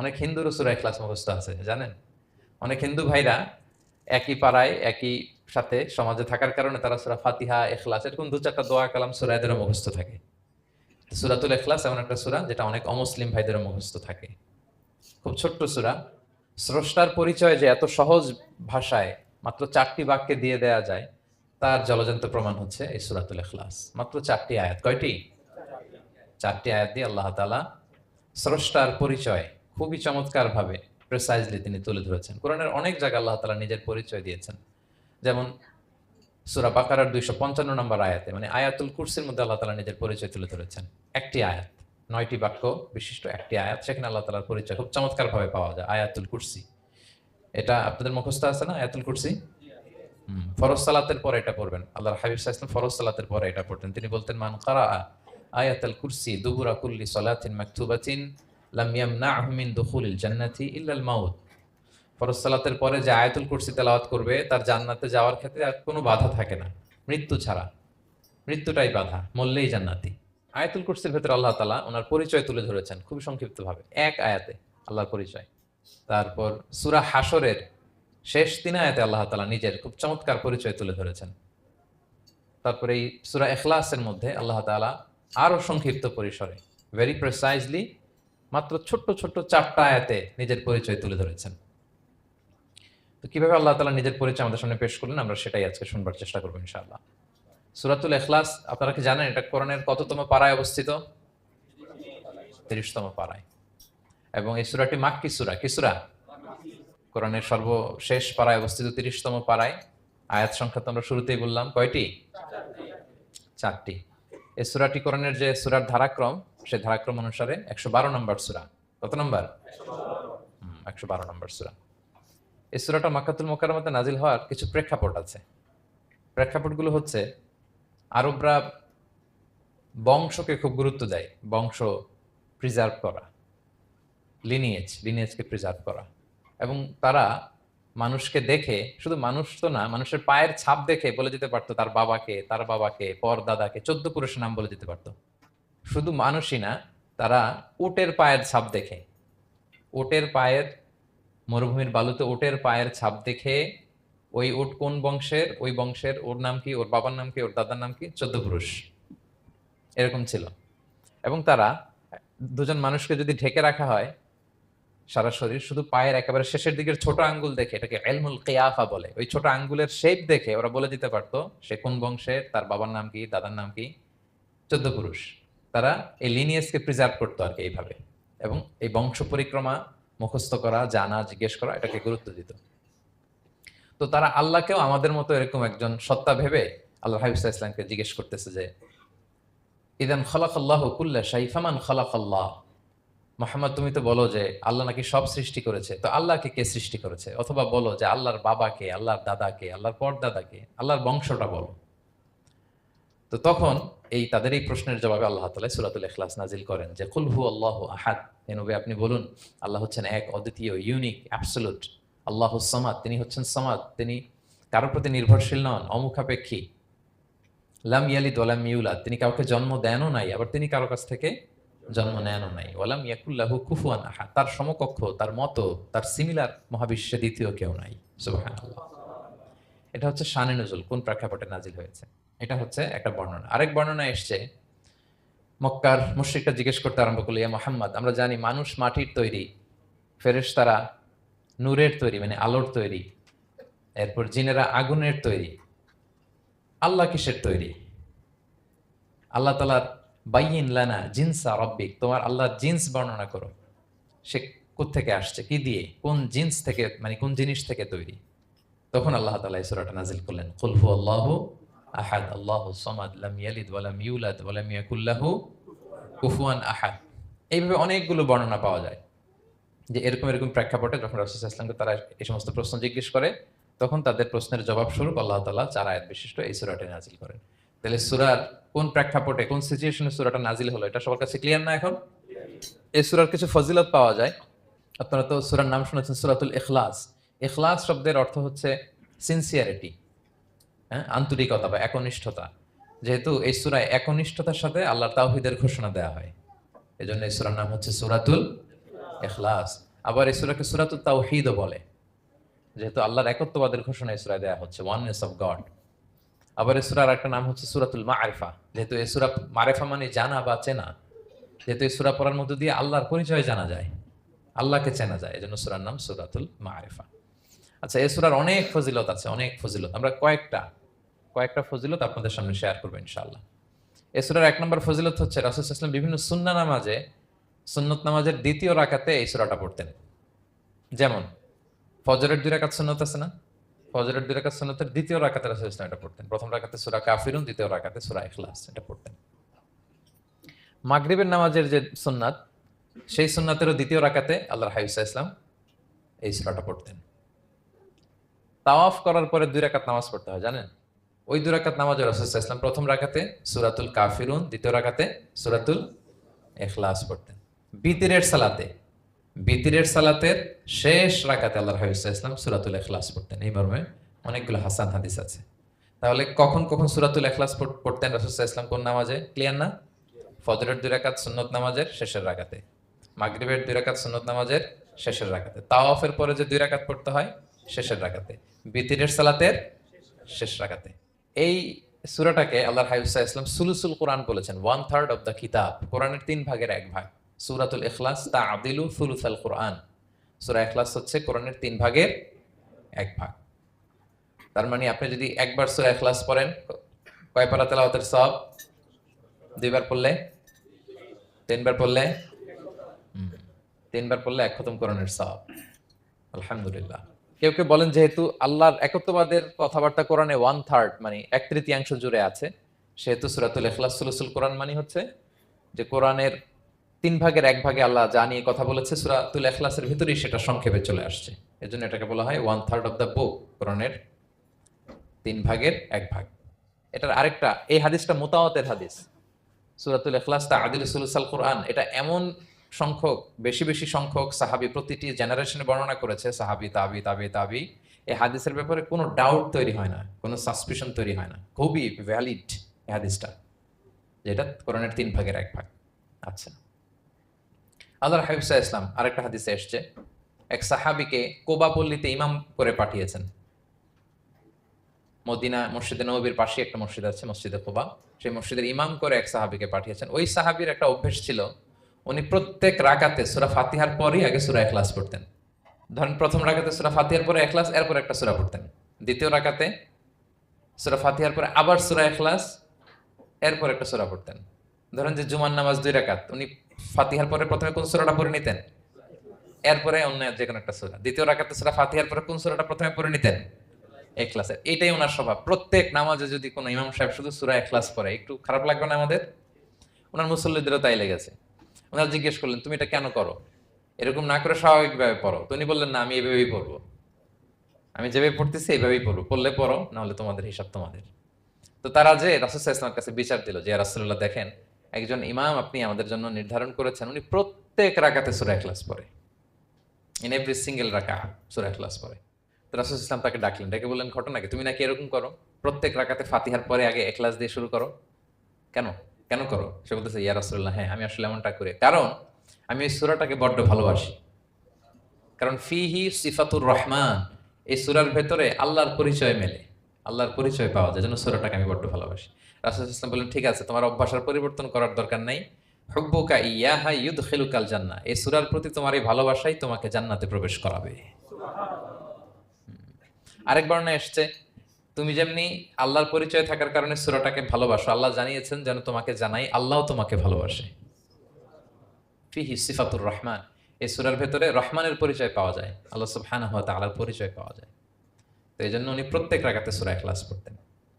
অনেক হিন্দুরও সুরা এখলাস মুখস্থ আছে, জানেন? অনেক হিন্দু ভাইরা একই পাড়ায়, একই সাথে সমাজে থাকার কারণে তারা সুরা ফাতিহা এখলাস এরকম দু চারটা দোয়া, কালাম সুরা এদেরও মুখস্থ থাকে। সুরাতুল এখলাস এমন একটা সুরা যেটা অনেক অমুসলিম ভাইদেরও মুখস্থ থাকে। খুব ছোট্ট সুরা। স্রষ্টার পরিচয় যে এত সহজ ভাষায় মাত্র চারটি বাক্যে দিয়ে দেয়া যায়, তার জলজন্ত প্রমাণ হচ্ছে এই সুরাতুল এখলাস মাত্র চারটি আয়াত। কয়টি? চারটি আয়াত দিয়ে আল্লাহ তালা স্রষ্টার পরিচয় খুবই চমৎকার ভাবে প্রেসাইজলি তিনি তুলে ধরেছেন। কোরআনের অনেক জায়গায় আল্লাহ তালা নিজের পরিচয় দিয়েছেন। যেমন সুরা বাকারার দুইশো পঞ্চান্ন নম্বর আয়াতে মানে আয়াতুল কুরসির মধ্যে আল্লাহ তালা নিজের পরিচয় তুলে ধরেছেন। একটি আয়াত, নয়টি বাক্য বিশিষ্ট একটি আয়াত, সেখানে আল্লাহ তালার পরিচয় খুব চমৎকার ভাবে পাওয়া যায়, আয়াতুল কুরসি। এটা আপনাদের মুখস্থ আছে না, আয়াতুল কুরসি? ফরজ সালাতের পরে এটা পড়বেন। আল্লাহর হাবিব আলাইহি ফরজ সালাতের পরে এটা পড়তেন। তিনি বলতেন, মান কারা আয়াতুল কুরসি দুবুরা কুল্লি সালাতিন মাকতুবাতিন লাম ইয়ামনাহু মিন দুখুলিল জান্নাতি ইল্লাল মাউত। ফরজ সালাতের পরে যে আয়াতুল কুরসি তেলাওয়াত করবে, তার জান্নাতে যাওয়ার ক্ষেত্রে আর কোনো বাধা থাকে না। মৃত্যু ছাড়া। মৃত্যুটাই বাধা, মরলেই জান্নাতি। আয়াতুল কুরসির ভেতরে আল্লাহ তালা ওনার পরিচয় তুলে ধরেছেন খুবই সংক্ষিপ্তভাবে। এক আয়াতে আল্লাহর পরিচয়। তারপর সুরা হাসরের শেষ তিন আয়াতে আল্লাহ তালা নিজের খুব চমৎকার পরিচয় তুলে ধরেছেন। তারপরে এই সুরা এখলাসের মধ্যে আল্লাহ তালা আরও সংক্ষিপ্ত পরিসরে ভেরি প্রেসাইজলি মাত্র ছোট্ট ছোট্ট চারটা আয়াতে নিজের পরিচয় তুলে ধরেছেন। তো কীভাবে আল্লাহ তালা নিজের পরিচয় আমাদের সামনে পেশ করলেন, আমরা সেটাই আজকে শুনবার চেষ্টা করব ইনশাআল্লাহ। সুরাতুল এখলাস আপনারা কি জানেন এটা কোরআনের কততম পাড়ায় অবস্থিত? তিরিশতম পাড়ায়। এবং এই সুরাটি মাক্কি সুরা, কি সুরা? কোরআনের সর্বশেষ পাড়ায় অবস্থিত তিরিশতম পাড়ায়। আয়াত সংখ্যা তো আমরা শুরুতেই বললাম, কয়টি? চারটি। এই সুরাটি কোরআনের যে সুরার ধারাক্রম, সেই ধারাক্রম অনুসারে একশো বারো নম্বর সুরা। কত নম্বর? একশো বারো নম্বর সুরা। এই সুরাটা মাকাতুল মোকারমতে নাজিল হওয়ার কিছু প্রেক্ষাপট আছে। প্রেক্ষাপটগুলো হচ্ছে, আরবরা বংশকে খুব গুরুত্ব দেয়, বংশ প্রিজার্ভ করা লিনিয়েজ লিনিয়েজকে প্রিজার্ভ করা। এবং তারা মানুষকে দেখে, শুধু মানুষ তো না, মানুষের পায়ের ছাপ দেখে বলে দিতে পারতো তার বাবাকে তার বাবাকে, পর দাদাকে, চোদ্দ পুরুষের নাম বলে দিতে পারতো। শুধু মানুষই না, তারা উটের পায়ের ছাপ দেখে। উটের পায়ের, মরুভূমির বালুতে উটের পায়ের ছাপ দেখে ওই উট কোন বংশের, ওই বংশের ওর নাম কি, ওর বাবার নাম কি, ওর দাদার নাম কি? চোদ্দ পুরুষ। এরকম ছিল। এবং তারা, দুজন মানুষকে যদি ঢেকে রাখা হয় সারা শরীর শুধু পায়ের একেবারে শেষের দিকের ছোট আঙ্গুল দেখে, এটাকে এলমুল কেয়াফা বলে। ওই ছোট আঙ্গুলের শেপ দেখে ওরা বলে দিতে পারতো, সে কোন বংশের, তার বাবার নাম কি, দাদার নাম কি? চোদ্দ পুরুষ। তারা এই লিনিয়াসকে প্রিজার্ভ করতো আর কি এইভাবে। এবং এই বংশ পরিক্রমা মুখস্থ করা, জানা, জিজ্ঞেস করা, এটাকে গুরুত্ব দিত। তো তারা আল্লাহকেও আমাদের মতো এরকম একজন সত্তা ভেবে আল্লাহ হাবিবুল্লাহ ইসলামকে জিজ্ঞেস করতেছে যে, ইদান খলাক আল্লাহ কুল্লা শাইফামান খলাক আল্লাহ মোহাম্মদ, তুমি তো বলো যে আল্লাহ নাকি সব সৃষ্টি করেছে। তো আল্লাহকে কে সৃষ্টি করেছে? অথবা বলো যে আল্লাহর বাবাকে, আল্লাহর দাদাকে, আল্লাহর পরদাদাকে, আল্লাহর বংশটা বলো। তো তখন এই তাদের এই প্রশ্নের জবাবে আল্লাহ তালা সুরাতুল ইখলাস নাজিল করেন যে, কুল হু আল্লাহ আহাদ। এ নবী আপনি বলুন, আল্লাহ হচ্ছেন এক অদ্বিতীয় ইউনিক অ্যাবসোলুট আল্লাহ সামাদ। তিনি হচ্ছেন সামাদ। তিনি কারোর প্রতি নির্ভরশীল নন, অমুখাপেক্ষী। লাম ইয়ালিদ ওয়ালাম ইউলাদ। তিনি কাউকে জন্ম দেনও নাই, আবার তিনি কারও কাছ থেকে জন্ম নেনও নাই। ওয়ালাম ইয়াকুল্লাহু কুফুয়ান আহাদ। তার সমকক্ষ, তার মতো, তার সিমিলার মহাবিশ্বে দ্বিতীয় কেউ নাই। এটা হচ্ছে শানে নজুল, কোন প্রেক্ষাপটে নাজিল হয়েছে? এটা হচ্ছে একটা বর্ণনা। আরেক বর্ণনা এসছে, মক্কার মুশ্রিকটা জিজ্ঞেস করতে আরম্ভ করল, ইয়া মোহাম্মদ, আমরা জানি মানুষ মাটির তৈরি, ফেরেশতারা নূরের তৈরি মানে আলোর তৈরি, এরপর জিনেরা আগুনের তৈরি, আল্লাহ কিসের তৈরি? আল্লাহ তালার বাইন লানা জিন্সা রব্বিক, তোমার আল্লাহর জিন্স বর্ণনা করো। সে থেকে আসছে? কি দিয়ে? কোন জিন্স থেকে মানে কোন জিনিস থেকে তৈরি? তখন আল্লাহ তালা সুরাটা নাজিল করলেন। কুলহু আল্লাহ আহাদ, আল্লাহ সমাদ, লাম ওয়ালাম ইউলাদ ওয়ালাম ইয়াকুল্লাহু কুফুয়ান আহাদ। এইভাবে অনেকগুলো বর্ণনা পাওয়া যায়। যে এরকম এরকম প্রেক্ষাপটে যখন রসুল ইসলামকে তারা এই সমস্ত প্রশ্ন জিজ্ঞেস করে, তখন তাদের প্রশ্নের জবাব স্বরূপ আল্লাহ তালা চার আয়াত বিশিষ্ট এই সুরাটি নাজিল করেন। তাহলে সুরার কোন প্রেক্ষাপটে, কোন সিচুয়েশনে সুরাটা নাজিল হলো? এটা সবার কাছে ক্লিয়ার না এখন? এই সুরার কিছু ফজিলত পাওয়া যায়। আপনারা তো সুরার নাম শুনেছেন, সুরাতুল এখলাস এখলাস শব্দের অর্থ হচ্ছে সিনসিয়ারিটি হ্যাঁ? আন্তরিকতা বা একনিষ্ঠতা। যেহেতু এই সুরায় একনিষ্ঠতার সাথে আল্লাহ তাওহিদের ঘোষণা দেওয়া হয়। এই জন্য এই সুরার নাম হচ্ছে সুরাতুল এখলাস আবার এই সুরাকে সুরাতুল তাওহিদও বলে। যেহেতু আল্লাহর একত্ববাদের ঘোষণা এই সুরায় দেওয়া হচ্ছে ওয়াননেস অফ গড আবার এই সুরার একটা নাম হচ্ছে সুরাতুল মারেফা। যেহেতু এই সুরা মারেফা মানে জানা বা চেনা, যেহেতু এই সুরা পড়ার মধ্য দিয়ে আল্লাহর পরিচয় জানা যায়, আল্লাহকে চেনা যায়, এজন্য সুরার নাম সুরাতুল মারেফা। আচ্ছা এই সুরার অনেক ফজিলত আছে, অনেক ফজিলত। আমরা কয়েকটা কয়েকটা ফজিলত আপনাদের সামনে শেয়ার করব ইনশাআল্লাহ। এই সুরার এক নম্বর ফজিলত হচ্ছে, রাসুল ইসলাম বিভিন্ন সুন্না নামাজে, সুন্নত নামাজের দ্বিতীয় রাকাতে এই সুরাটা পড়তেন। যেমন, ফজরের দুই রাকাত সুন্নত আছে না? ফজরের দুই রাকাত সুন্নতের দ্বিতীয় রাকাতে রাসুল এটা পড়তেন। প্রথম রাকাতে সুরা কাফিরুন, দ্বিতীয় রাকাতে সুরা ইখলাস এটা পড়তেন। মাগরিবের নামাজের যে সুন্নাত, সেই সুন্নাতেরও দ্বিতীয় রাকাতে আল্লাহর হাইসা ইসলাম এই সুরাটা পড়তেন। তাওয়াফ করার পরে দুই রাকাত নামাজ পড়তে হয়, জানেন? ওই দুই রাকাত নামাজ রাসুল ইসলাম প্রথম রাকাতে সুরাতুল কাফিরুন, দ্বিতীয় রাকাতে সুরাতুল এখলাস পড়তেন। বিতিরের সালাতে বিতিরের সালাতের শেষ রাকাতে আল্লাহ হাবিবুল্লাহ ইসলাম সুরাতুল এখলাস পড়তেন। এই মর্মে অনেকগুলো হাসান হাদিস আছে। তাহলে কখন কখন সুরাতুল এখলাস পড়তেন রাসুল্লাহ ইসলাম কোন নামাজে? ক্লিয়ার না? ফজরের দুই রাকাত, সুন্নত নামাজের শেষের রাকাতে। মাগরিবের দুই রাকাত, সুন্নত নামাজের শেষের রাকাতে। তাওয়াফের পরে যে দুই রাকাত পড়তে হয়, শেষের রাকাতে। বিতিরের সালাতের শেষ রাকাতে। এই সুরাটাকে আল্লাহ হাইবুল্লাহ ইসলাম সুলুসুল কোরআন বলেছেন ওয়ান থার্ড অফ দ্য কিতাব, কোরআনের তিন ভাগের এক ভাগ। সুরাতুল ইখলাস তা আদিলু সুলুসাল কোরআন। সুরা এখলাস হচ্ছে কোরআনের তিন ভাগের এক ভাগ। তার মানে আপনি যদি একবার সুরা এখলাস পড়েন, কয় পারা তেলাওয়াতের সব দুইবার পড়লে? তিনবার পড়লে? তিনবার পড়লে এক খতম কোরআনের সব আলহামদুলিল্লাহ। কেউ কেউ বলেন যেহেতু আল্লাহর একত্ববাদের কথাবার্তা কোরআনে ওয়ান থার্ড মানে এক তৃতীয়াংশ জুড়ে আছে, সেহেতু সুরাতুল এখলাস সুলুসুল কোরআন মানে হচ্ছে যে কোরআনের তিন ভাগের এক ভাগে আল্লাহ যা নিয়ে কথা বলেছে সুরাতুল ইখলাসের ভিতরেই সেটা সংক্ষেপে চলে আসছে। এজন্য এটাকে বলা হয় one third of the book কোরআনের তিন ভাগের এক ভাগ। এটার আরেকটা, এই হাদিসটা মোতাওয়াতের হাদিস। সুরাতুল ইখলাস তা আদিল সুলুসাল কোরআন এটা এমন সংখ্যক, বেশি বেশি সংখ্যক সাহাবি প্রতিটি জেনারেশনে বর্ণনা করেছে, সাহাবি, তাবি তাবি তাবি। এই হাদিসের ব্যাপারে কোনো ডাউট তৈরি হয় না, কোনো সাসপিশন তৈরি হয় না। খুবই ভ্যালিড এই হাদিসটা যেটা কোরআনের তিন ভাগের এক ভাগ। আচ্ছা। আল্লাহর হাবিবসা ইসলাম আরেকটা হাদিসে এসছে। এক সাহাবিকে কোবাপল্লীতে ইমাম করে পাঠিয়েছেন। মদিনা মসজিদে নবীর পাশে একটা মসজিদ আছে, মসজিদে কোবা। সেই মসজিদের ইমাম করে এক সাহাবিকে পাঠিয়েছেন। ওই সাহাবির একটা অভ্যেস ছিল, উনি প্রত্যেক রাকাতে সুরা ফাতিহার পরই আগে সুরা এখলাস পড়তেন। ধরেন প্রথম রাকাতে সুরা ফাতিহার পরে এখলাস এরপর একটা সুরা পড়তেন। দ্বিতীয় রাকাতে সুরা ফাতিহার পরে আবার সুরা এখলাস এরপর একটা সুরা পড়তেন। ধরেন যে জুমার নামাজ দুই রাকাত, উনি ফাতিহার পরে প্রথমে কোন সুরাটা পড়ে নিতেন? এরপরে অন্য যে কোনো একটা সুরা। দ্বিতীয় রাকাতে সুরা ফাতিহার পরে কোন সুরাটা প্রথমে পড়ে নিতেন? এখলাসের এইটাই ওনার স্বভাব। প্রত্যেক নামাজে যদি কোনো ইমাম সাহেব শুধু সুরা এখলাস পড়ে, একটু খারাপ লাগবে না আমাদের? ওনার মুসল্লিদেরও তাই লেগেছে। ওনারা জিজ্ঞেস করলেন, তুমি এটা কেন করো? এরকম না করে স্বাভাবিকভাবে পড়ো। তো উনি বললেন, না, আমি এইভাবেই পড়ব। আমি যেভাবে পড়তেছি এইভাবেই পড়ব। পড়লে পড়ো, নাহলে তোমাদের হিসাব তোমাদের। তো তারা যে রাসুল ইসলামের কাছে বিচার দিল যে রাসুল্লাহ দেখেন একজন ইমাম আপনি আমাদের জন্য নির্ধারণ করেছেন, উনি প্রত্যেক রাকাতে সুরা এখলাস পড়ে। ইন এভরি সিঙ্গেল রাকা সুরা এখলাস পড়ে। তো রাসুল ইসলাম তাকে ডাকলেন, ডেকে বললেন ঘটনাকে তুমি নাকি এরকম করো? প্রত্যেক রাকাতে ফাতিহার পরে আগে এখলাস দিয়ে শুরু করো। কেন? কেন করো? সে বলতেছে, ইয়া রাসুল্লাহ হ্যাঁ আমি আসলে এমনটা করি। কারণ আমি এই সুরাটাকে বড্ড ভালোবাসি। কারণ ফিহি সিফাতুর রহমান, এই সুরার ভেতরে আল্লাহর পরিচয় মেলে। আল্লাহর পরিচয় পাওয়া যায়, যেন সুরাটাকে আমি বড্ড ভালোবাসি। রাসুল ইসলাম বললেন, ঠিক আছে, তোমার অভ্যাসের পরিবর্তন করার দরকার নাই। হুব্বুকা ইয়াহা ইউদ খেলুকাল জান্না এই সুরার প্রতি তোমার এই ভালোবাসাই তোমাকে জান্নাতে প্রবেশ করাবে। আরেক বর্ণে এসছে, তুমি যেমনি আল্লাহর পরিচয় থাকার কারণে সুরাটাকে ভালোবাসো, আল্লাহ জানিয়েছেন যেন তোমাকে জানাই আল্লাহ তোমাকে ভালোবাসে। ফিহি সিফাতুর রহমান। এই সুরার ভেতরে রহমানের পরিচয় পাওয়া যায়, আল্লাহ সুবহানাহু ওয়া তাআলার পরিচয় পাওয়া যায়। তো এই জন্য উনি প্রত্যেক রাগাতে সুরা ইখলাস পড়তেন।